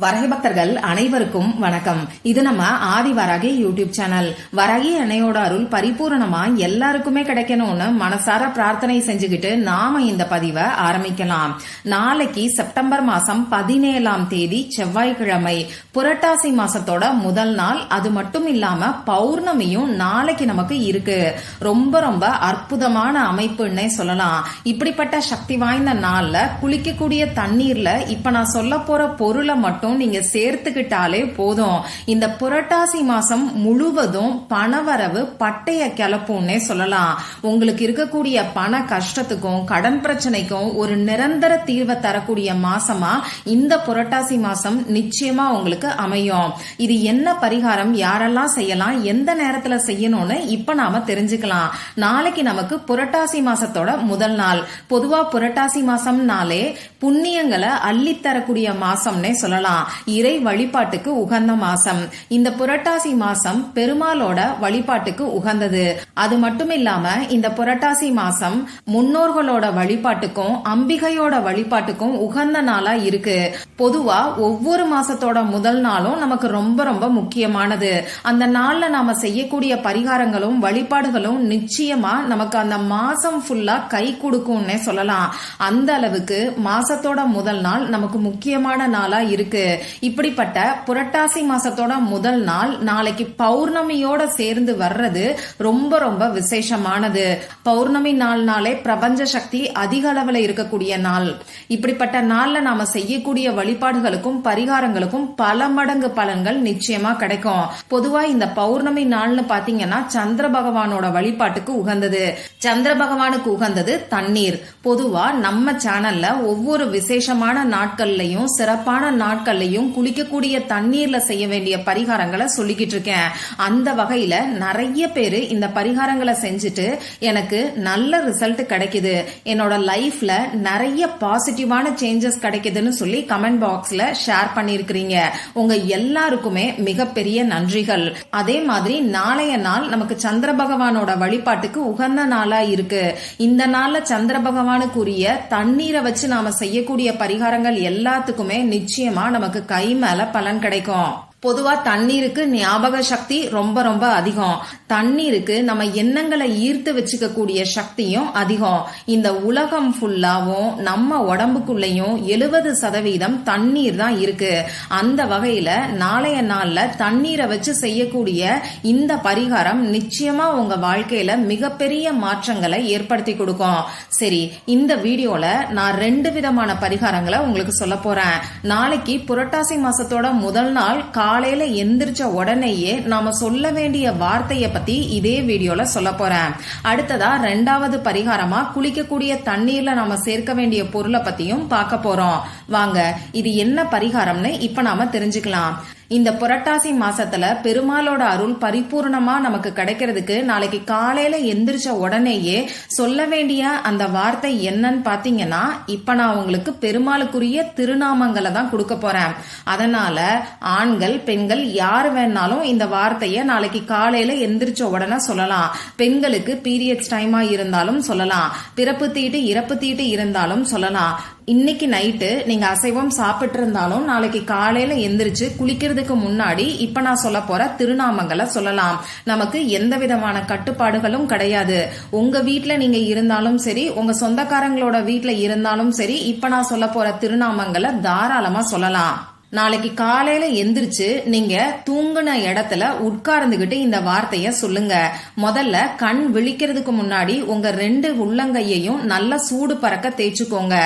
வரகி பக்தர்கள் அனைவருக்கும் வணக்கம். இது நம்ம ஆதி வரகி யூடியூப் சேனல். வரகி அன்னையோட அருள் பரிபூரணமா எல்லாருக்குமே கிடைக்கணும்னு மனசார பிரார்த்தனை செஞ்சுக்கிட்டு நாம இந்த பதிவை ஆரம்பிக்கலாம். நாளைக்கு செப்டம்பர் மாசம் பதினேழாம் தேதி செவ்வாய்க்கிழமை. புரட்டாசி மாசத்தோட முதல் நாள். அது மட்டும் இல்லாம பௌர்ணமியும் நாளைக்கு நமக்கு இருக்கு. ரொம்ப ரொம்ப அற்புதமான அமைப்புன்னே சொல்லலாம். இப்படிப்பட்ட சக்தி வாய்ந்த நாள்ல குளிக்கக்கூடிய தண்ணீர்ல இப்ப நான் சொல்ல போற பொருளை மட்டும் நீங்க சேர்த்துக்கிட்டாலே போதும். இந்த புரட்டாசி மாசம் முழுவதும் பணவரவு பட்டைய கிளப்பும்னே சொல்லலாம். உங்களுக்கு இருக்கக்கூடிய பண கஷ்டத்துக்கும் கடன் பிரச்சனைக்கும் ஒரு நிரந்தர தீர்வை தரக்கூடிய மாசமா இந்த புரட்டாசி மாசம் நிச்சயமா உங்களுக்கு அமையும். இது என்ன பரிகாரம்? யாரெல்லாம் செய்யலாம்? எந்த நேரத்துல செய்யணும்னு இப்ப நாம தெரிஞ்சுக்கலாம். நாளைக்கு நமக்கு புரட்டாசி மாசத்தோட முதல் நாள். பொதுவா புரட்டாசி மாசம்னாலே புண்ணியங்களை அள்ளித்தரக்கூடிய மாசம்னே சொல்லலாம். இறை வழிபாட்டுக்கு உகந்த மாசம். இந்த புரட்டாசி மாசம் பெருமாளோட வழிபாட்டுக்கு உகந்தது. அது மட்டும் இல்லாம இந்த புரட்டாசி மாசம் முன்னோர்களோட வழிபாட்டுக்கும் அம்பிகையோட வழிபாட்டுக்கும் உகந்த நாளா இருக்கு. பொதுவா ஒவ்வொரு மாசத்தோட முதல் நாளும் நமக்கு ரொம்ப ரொம்ப முக்கியமானது. அந்த நாள்ல நாம செய்யக்கூடிய பரிகாரங்களும் வழிபாடுகளும் நிச்சயமா நமக்கு அந்த மாசம் ஃபுல்லா கை கொடுக்கும்னே சொல்லலாம். அந்த அளவுக்கு மாசத்தோட முதல் நாள் நமக்கு முக்கியமான நாளா இருக்கு. இது இப்படிப்பட்ட புரட்டாசி மாசத்தோட முதல் நாள் நாளைக்கு பௌர்ணமியோட சேர்ந்து வர்றது ரொம்ப ரொம்ப விசேஷமானது. பௌர்ணமி நாள்னாலே பிரபஞ்ச சக்தி அதிக அளவுல இருக்கக்கூடிய நாள். இப்படிப்பட்ட நாள்ல நாம செய்யக்கூடிய வழிபாடுகளுக்கும் பரிகாரங்களுக்கும் பல மடங்கு பலன்கள் நிச்சயமா கிடைக்கும். பொதுவா இந்த பௌர்ணமி நாள்னு பாத்தீங்கன்னா சந்திர பகவானோட வழிபாட்டுக்கு உகந்தது. சந்திர பகவானுக்கு உகந்தது தண்ணீர். பொதுவா நம்ம சேனல்ல ஒவ்வொரு விசேஷமான நாட்கள்லயும் சிறப்பான நாட்கள் நாட்கள்லயும் குளிக்கக்கூடிய தண்ணீர்ல செய்ய வேண்டிய பரிகாரங்களை சொல்லிக்கிட்டு இருக்கேன் அந்த வகையில நிறைய பேரு இந்த பரிகாரங்களை செஞ்சுட்டு எனக்கு நல்ல ரிசல்ட் கிடைக்குது. என்னோட லைஃப்ல நிறைய பாசிட்டிவான சேஞ்சஸ் கிடைக்குதுன்னு சொல்லி கமெண்ட் பாக்ஸ்ல ஷேர் பண்ணிருக்கிறீங்க உங்க எல்லாருக்குமே மிகப்பெரிய நன்றிகள். அதே மாதிரி நாளைய நாள் நமக்கு சந்திர பகவானோட வழிபாட்டுக்கு உகந்த நாளா இருக்கு. இந்த நாள்ல சந்திர பகவானுக்குரிய தண்ணீரை வச்சு நாம செய்யக்கூடிய பரிகாரங்கள் எல்லாத்துக்குமே நிச்சயமா நமக்கு கை மேல பலன் கிடைக்கும். பொதுவா தண்ணீருக்கு ஞாபக சக்தி ரொம்ப ரொம்ப அதிகம். தண்ணீருக்கு நம்ம எண்ணங்களை ஈர்த்து வச்சுக்க கூடிய சக்தியும் அதிகம். இந்த உலகம் ஃபுல்லாவும் நம்ம உடம்புக்குள்ளயும் எழுபது சதவீதம் தண்ணீர் தான் இருக்கு. அந்த வகையில நாளைய நாள்ல தண்ணீரை வச்சு செய்யக்கூடிய இந்த பரிகாரம் நிச்சயமா உங்க வாழ்க்கையில மிகப்பெரிய மாற்றங்களை ஏற்படுத்தி கொடுக்கும். சரி இந்த வீடியோல நான் ரெண்டு விதமான பரிகாரங்களை உங்களுக்கு சொல்ல போறேன். நாளைக்கு புரட்டாசி மாசத்தோட முதல் நாள் காலையில எந்திரிச்ச உடனேயே நாம சொல்ல வேண்டிய வார்த்தைய பத்தி இதே வீடியோல சொல்ல போறேன். அடுத்ததா ரெண்டாவது பரிகாரமா குளிக்கக்கூடிய தண்ணீர்ல நாம சேர்க்க வேண்டிய பொருளை பத்தியும் பார்க்க போறோம். வாங்க இது என்ன பரிகாரம்னு இப்ப நாம தெரிஞ்சுக்கலாம். இந்த புரட்டாசி மாசத்துல பெருமாளோட அருள் பரிபூர்ணமா நமக்கு கிடைக்கிறதுக்கு நாளைக்கு காலையில எந்திரிச்ச உடனேயே சொல்ல வேண்டிய அந்த வார்த்தை என்னன்னு பாத்தீங்கன்னா இப்ப நான் உங்களுக்கு பெருமாளுக்குரிய திருநாமங்களை தான் கொடுக்க போறேன். அதனால ஆண்கள் பெண்கள் யார் வேணாலும் இந்த வார்த்தைய நாளைக்கு காலையில எந்திரிச்ச உடனே சொல்லலாம். பெண்களுக்கு பீரியட்ஸ் டைமா இருந்தாலும் சொல்லலாம். பிறப்பு தீட்டு இறப்பு தீட்டு இருந்தாலும் சொல்லலாம். இன்னைக்கு நைட்டு நீங்க அசைவம் சாப்பிட்டு இருந்தாலும் நாளைக்கு காலையில எந்திரிச்சு குளிக்கிறதுக்கு முன்னாடி இப்ப நான் சொல்ல போற திருநாமங்களை சொல்லலாம். நமக்கு எந்த விதமான கட்டுப்பாடுகளும் கிடையாது. உங்க வீட்டுல நீங்க இருந்தாலும் சரி உங்க சொந்தக்காரங்களோட வீட்டுல இருந்தாலும் சரி இப்ப நான் சொல்ல போற திருநாமங்களை தாராளமா சொல்லலாம். நாளைக்கு காலையில எந்திரிச்சு நீங்க தூங்குன இடத்துல உட்கார்ந்துகிட்டு இந்த வார்த்தைய சொல்லுங்க. முதல்ல கண் விழிக்கிறதுக்கு முன்னாடி உங்க ரெண்டு உள்ளங்கையையும் நல்லா சூடு பறக்க தேய்ச்சுக்கோங்க.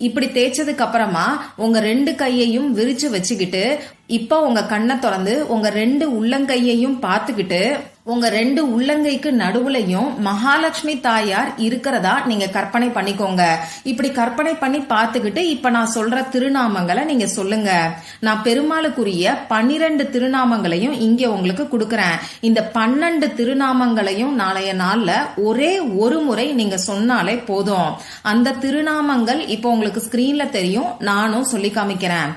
இப்படி தேய்ச்சதுக்கு அப்புறமா உங்க ரெண்டு கையையும் விரிச்சு வச்சுக்கிட்டு இப்ப உங்க கண்ணை திறந்து உங்க ரெண்டு உள்ளங்கையையும் பார்த்துக்கிட்டு உங்க ரெண்டு உள்ளங்கைக்கு நடுவுலையும் மகாலட்சுமி தாயார் இருக்கிறதா நீங்க கற்பனை பண்ணிக்கோங்க. இப்படி கற்பனை பண்ணி பார்த்துக்கிட்டு இப்ப நான் சொல்ற திருநாமங்களை நீங்க சொல்லுங்க. நான் பெருமாளுக்குரிய பன்னிரண்டு திருநாமங்களையும் இங்க உங்களுக்கு கொடுக்கறேன். இந்த பன்னெண்டு திருநாமங்களையும் நாளைய நாள்ல ஒரே ஒரு முறை நீங்க சொன்னாலே போதும். அந்த திருநாமங்கள் இப்போ உங்களுக்கு ஸ்கிரீன்ல தெரியும். நானும் சொல்லி காமிக்கிறேன்.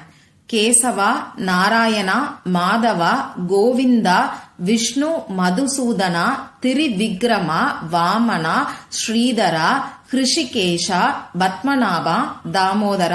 ಕೇಸವ ನಾರಾಯಣ ಮಾಧವ ಗೋವಿಂದ ವಿಷ್ಣು ಮಧುಸೂದನ ತಿರಿವಿಗ್ರಮ ವಾಮನ ಶ್ರೀಧರ ಕೃಷಿಕೇಶ ಪದ್ಮನಾಭ ದಾಮೋದರ.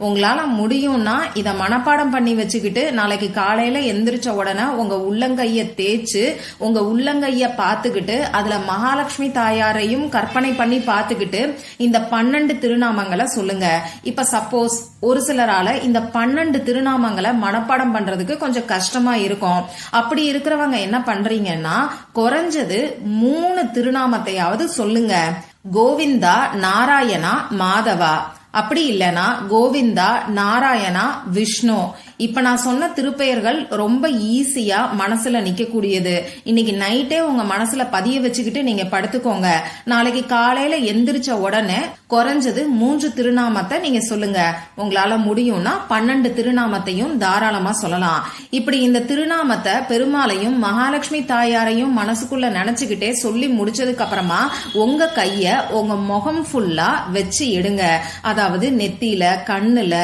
உங்களால முடியும்னா இத மனப்பாடம் பண்ணி வச்சுக்கிட்டு நாளைக்கு காலையில எந்திரிச்ச உடனே உங்க உள்ளங்கைய தேய்ச்சு உங்க உள்ளங்கைய பார்த்துக்கிட்டு அதுல மகாலட்சுமி தாயாரையும் கற்பனை பண்ணி பார்த்துக்கிட்டு இந்த பன்னெண்டு திருநாமங்களை சொல்லுங்க. இப்ப சப்போஸ் ஒரு சிலரால இந்த பன்னெண்டு திருநாமங்களை மனப்பாடம் பண்றதுக்கு கொஞ்சம் கஷ்டமா இருக்கும். அப்படி இருக்கிறவங்க என்ன பண்றீங்கன்னா குறைஞ்சது மூணு திருநாமத்தையாவது சொல்லுங்க. கோவிந்தா நாராயணா மாதவா. அப்படி இல்லைனா கோவிந்தா நாராயணா விஷ்ணு இப்ப நான் சொன்ன திருப்பெயர்கள் ரொம்ப ஈஸியா மனசுல நிக்கக்கூடியது. இன்னைக்கு நைட்டே உங்க மனசுல பதிய வச்சுக்கிட்டு நீங்க படுத்துக்கோங்க. நாளைக்கு காலையில எந்திரிச்ச உடனே குறைஞ்சது மூன்று திருநாமத்தை நீங்க சொல்லுங்க. உங்களால முடியும்னா பன்னெண்டு திருநாமத்தையும் தாராளமா சொல்லலாம். இப்படி இந்த திருநாமத்தை பெருமாளையும் மகாலட்சுமி தாயாரையும் மனசுக்குள்ள நினைச்சுக்கிட்டே சொல்லி முடிச்சதுக்கு அப்புறமா உங்க கைய உங்க முகம் ஃபுல்லா வச்சு எடுங்க அதாவது நெத்தியில கண்ணுல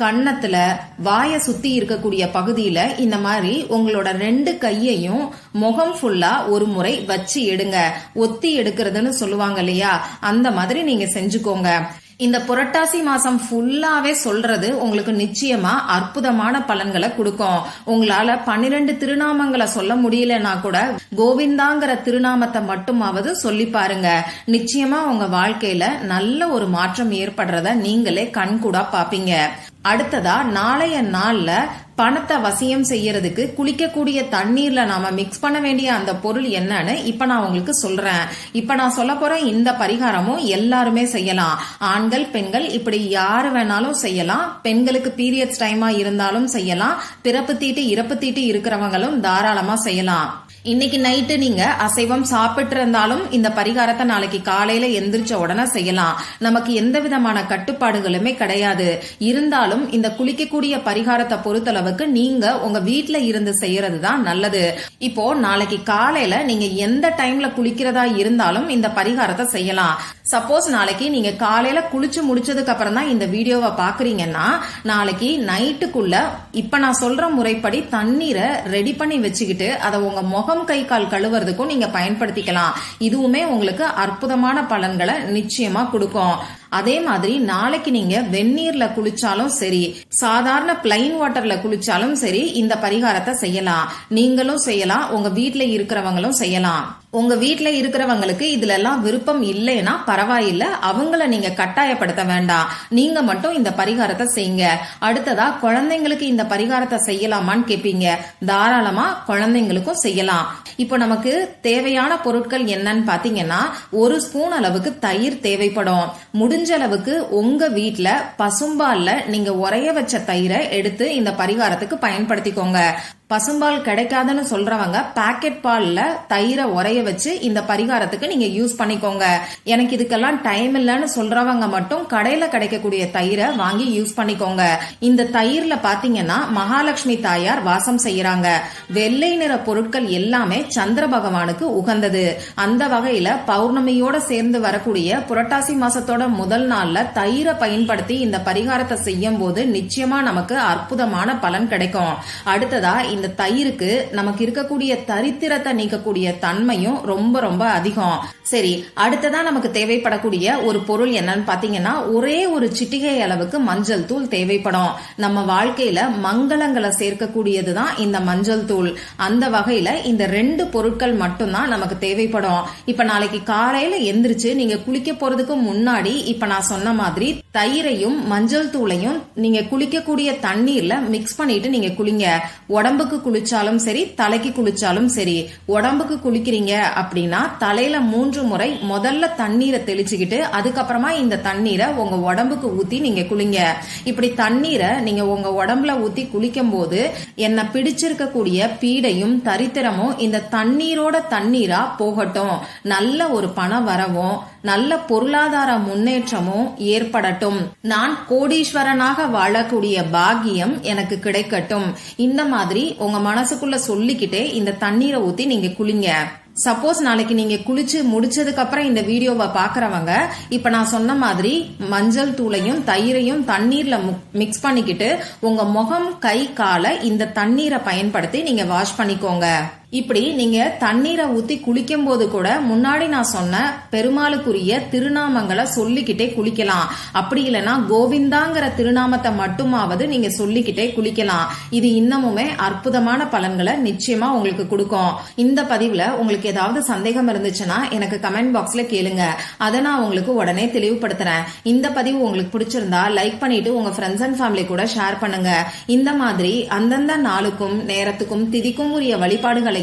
கன்னத்துல வாய சுத்தி இருக்கக்கூடிய பகுதியில இந்த மாதிரி உங்களோட ரெண்டு கையையும் முகம் ஃபுல்லா ஒரு முறை வச்சு எடுங்க. ஒத்தி எடுக்கிறதுன்னு சொல்லுவாங்க இல்லையா? அந்த மாதிரி நீங்க செஞ்சுக்கோங்க. இந்த புரட்டாசி மாசம் ஃபுல்லாவே சொல்றது உங்களுக்கு நிச்சயமா அற்புதமான பலன்களை கொடுக்கும். உங்களால பன்னிரெண்டு திருநாமங்களை சொல்ல முடியலன்னா கூட கோவிந்தாங்கிற திருநாமத்தை மட்டுமாவது சொல்லி பாருங்க. நிச்சயமா உங்க வாழ்க்கையில நல்ல ஒரு மாற்றம் ஏற்படுறத நீங்களே கண்கூடா பாப்பீங்க. அடுத்ததா நாளைய நாள்ல பணத்தை வசியம் செய்யறதுக்கு குளிக்கக்கூடிய தண்ணீர்ல நாம மிக்ஸ் பண்ண வேண்டிய அந்த பொருள் என்னன்னு இப்ப நான் உங்களுக்கு சொல்றேன். இப்ப நான் சொல்ல போற இந்த பரிகாரமும் எல்லாருமே செய்யலாம். ஆண்கள் பெண்கள் இப்படி யாரு வேணாலும் செய்யலாம். பெண்களுக்கு பீரியட்ஸ் டைமா இருந்தாலும் செய்யலாம். பிறப்பு தீட்டு இறப்பு தீட்டு இருக்கிறவங்களும் தாராளமா செய்யலாம். இன்னைக்கு நைட்டு நீங்க அசைவம் சாப்பிட்டு இருந்தாலும் இந்த பரிகாரத்தை நாளைக்கு காலையில எந்திரிச்ச உடனே செய்யலாம். நமக்கு எந்த விதமான கட்டுப்பாடுகளுமே கிடையாது. இருந்தாலும் இந்த குளிக்கக்கூடிய பரிகாரத்தை பொறுத்தளவுக்கு நீங்க உங்க வீட்டுல இருந்து செய்யறது தான் நல்லது. இப்போ நாளைக்கு காலையில நீங்க எந்த டைம்ல குளிக்கிறதா இருந்தாலும் இந்த பரிகாரத்தை செய்யலாம். சப்போஸ் நாளைக்கு நீங்க காலையில குளிச்சு முடிச்சதுக்கு அப்புறம் தான் இந்த வீடியோவை பாக்குறீங்கன்னா நாளைக்கு நைட்டுக்குள்ள இப்ப நான் சொல்ற முறைப்படி தண்ணீரை ரெடி பண்ணி வச்சுக்கிட்டு அதை உங்க முகம் கை கால் கழுவுறதுக்கும் நீங்க பயன்படுத்திக்கலாம். இதுவுமே உங்களுக்கு அற்புதமான பலன்களை நிச்சயமா கொடுக்கும். அதே மாதிரி நாளைக்கு நீங்க வெந்நீர்ல குளிச்சாலும் சரி சாதாரண பிளைன் வாட்டர்ல குளிச்சாலும் சரி இந்த பரிகாரத்தை செய்யலாம். நீங்களும் செய்யலாம் உங்க வீட்டுல இருக்கிறவங்களும் செய்யலாம். உங்க வீட்டுல இருக்கிறவங்களுக்கு இதுல எல்லாம் விருப்பம் இல்லைன்னா பரவாயில்ல அவங்கள நீங்க கட்டாயப்படுத்த வேண்டாம். நீங்க மட்டும் இந்த பரிகாரத்தை செய்யுங்க. அடுத்ததா குழந்தைங்களுக்கு இந்த பரிகாரத்தை செய்யலாமான்னு கேப்பீங்க. தாராளமா குழந்தைங்களுக்கும் செய்யலாம். இப்போ நமக்கு தேவையான பொருட்கள் என்னன்னு பாத்தீங்கன்னா ஒரு ஸ்பூன் அளவுக்கு தயிர் தேவைப்படும். முடிஞ்ச அளவுக்கு உங்க வீட்டுல பசும்பால்ல நீங்க உரைய வச்ச தயிரை எடுத்து இந்த பரிகாரத்துக்கு பயன்படுத்திக்கோங்க. பசும்பால் கிடைக்காதுன்னு சொல்றவங்க பாக்கெட் பால்ல தயிரை உரைய வச்சு இந்த பரிகாரத்துக்கு நீங்க யூஸ் பண்ணிக்கோங்க. எனக்கு இதுக்கெல்லாம் டைம் இல்லைன்னு சொல்றவங்க மட்டும் கடையில கிடைக்கக்கூடிய தயிரை வாங்கி யூஸ் பண்ணிக்கோங்க. இந்த தயிர்ல பாத்தீங்கன்னா மகாலட்சுமி தாயார் வாசம் செய்யறாங்க. வெள்ளை நிற பொருட்கள் எல்லாமே சந்திர பகவானுக்கு உகந்தது. அந்த வகையில பௌர்ணமியோட சேர்ந்து வரக்கூடிய புரட்டாசி மாசத்தோட முதல் நாள்ல தயிரை பயன்படுத்தி இந்த பரிகாரத்தை செய்யும் போது நிச்சயமா நமக்கு அற்புதமான பலன் கிடைக்கும். அடுத்ததா இந்த தயிருக்கு நமக்கு இருக்கக்கூடிய தரித்திரத்தை நீக்கக்கூடிய தன்மையும் ரொம்ப ரொம்ப அதிகம். சரி அடுத்ததா நமக்கு தேவைப்படக்கூடிய ஒரு பொருள் என்னன்னு பாத்தீங்கன்னா ஒரே ஒரு சிட்டிகை அளவுக்கு மஞ்சள் தூள் தேவைப்படும். நம்ம வாழ்க்கையில மங்களங்களை சேர்க்கக்கூடியதுதான் இந்த மஞ்சள் தூள். அந்த வகையில இந்த ரெண்டு பொருட்கள் மட்டும்தான் நமக்கு தேவைப்படும். இப்ப நாளைக்கு காலையில எந்திரிச்சு நீங்க குளிக்க போறதுக்கு முன்னாடி இப்ப நான் சொன்ன மாதிரி தயிரையும் மஞ்சள் தூளையும் நீங்க குளிக்கக்கூடிய தண்ணீர்ல மிக்ஸ் பண்ணிட்டு நீங்க குளிங்க. உடம்புக்கு குளிச்சாலும் சரி தலைக்கு குளிச்சாலும் சரி உடம்புக்கு குளிக்கிறீங்க அப்படின்னா தலையில மூன்று முறை முதல்ல தண்ணீரை தெளிச்சுக்கிட்டு அதுக்கப்புறமா இந்த தண்ணீரை உங்க உடம்புக்கு ஊத்தி நீங்க குளிங்க. இப்படி தண்ணீரை நீங்க உங்க உடம்புல ஊத்தி குளிக்கும் போது என்ன பிடிச்சிருக்கக்கூடிய பீடையும் தரித்திரமும் இந்த தண்ணீரோட தண்ணீரா போகட்டும். நல்ல ஒரு பணம் வரவும் நல்ல பொருளாதார முன்னேற்றமும் ஏற்படட்டும். நான் கோடீஸ்வரனாக வாழக்கூடிய பாக்கியம் எனக்கு கிடைக்கட்டும். இந்த மாதிரி உங்க மனசுக்குள்ள சொல்லிக்கிட்டே இந்த தண்ணீரை ஊத்தி நீங்க குளிங்க. சப்போஸ் நாளைக்கு நீங்க குளிச்சு முடிச்சதுக்கு அப்புறம் இந்த வீடியோவை பாக்குறவங்க இப்ப நான் சொன்ன மாதிரி மஞ்சள் தூளையும் தயிரையும் தண்ணீர்ல மிக்ஸ் பண்ணிக்கிட்டு உங்க முகம் கை காலை இந்த தண்ணீரை பயன்படுத்தி நீங்க வாஷ் பண்ணிக்கோங்க. இப்படி நீங்க தண்ணீரை ஊத்தி குளிக்கும் போது கூட முன்னாடி நான் சொன்ன பெருமாளுக்குரிய திருநாமங்களை சொல்லிக்கிட்டே குளிக்கலாம். அப்படி இல்லைன்னா கோவிந்தாங்கிற திருநாமத்தை மட்டுமாவது நீங்க சொல்லிக்கிட்டே குளிக்கலாம். இது இன்னமுமே அற்புதமான பலன்களை நிச்சயமா உங்களுக்கு கொடுக்கும். இந்த பதிவுல உங்களுக்கு ஏதாவது சந்தேகம் இருந்துச்சுன்னா எனக்கு கமெண்ட் பாக்ஸ்ல கேளுங்க. அதை நான் உங்களுக்கு உடனே தெளிவுபடுத்துறேன். இந்த பதிவு உங்களுக்கு பிடிச்சிருந்தா லைக் பண்ணிட்டு உங்க ஃப்ரெண்ட்ஸ் அண்ட் ஃபேமிலி கூட ஷேர் பண்ணுங்க. இந்த மாதிரி அந்தந்த நாளுக்கும் நேரத்துக்கும் திதிக்கும் உரிய வழிபாடுகளை